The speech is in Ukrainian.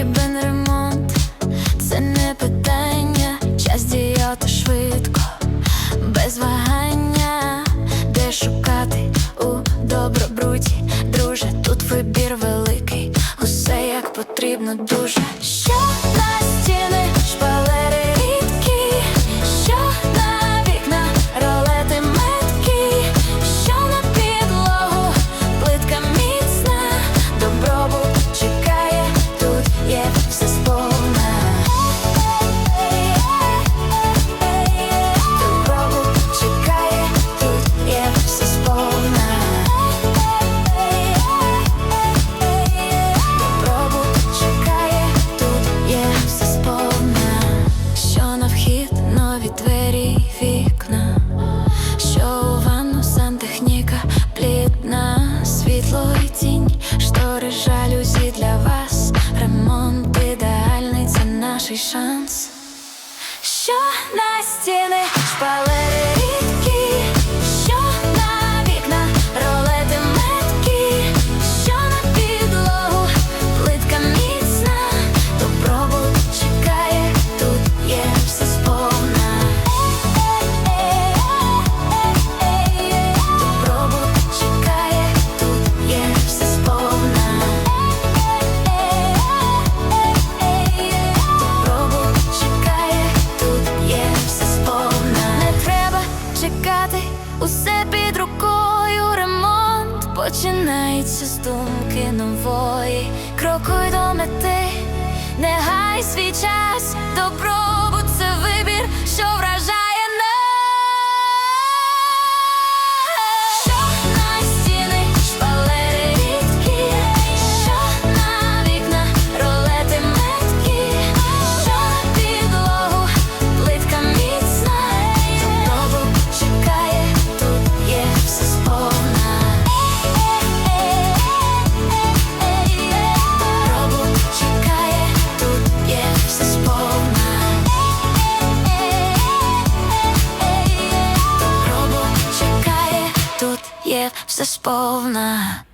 потрібен ремонт, це не питання, час діяти швидко, без вагання, де шукати у добробруті, друже, тут вибір великий, усе як потрібно дуже. Що двері, вікна. Що у ванну сантехніка плідна, світло і тінь, штори жалюзі для вас. Ремонт ідеальний, це наш шанс. Що на стіни, шпалери усе під рукою. Ремонт починається з думки нової. Крокуй до мети, не гай свій час. Добробут sprawdź zespolne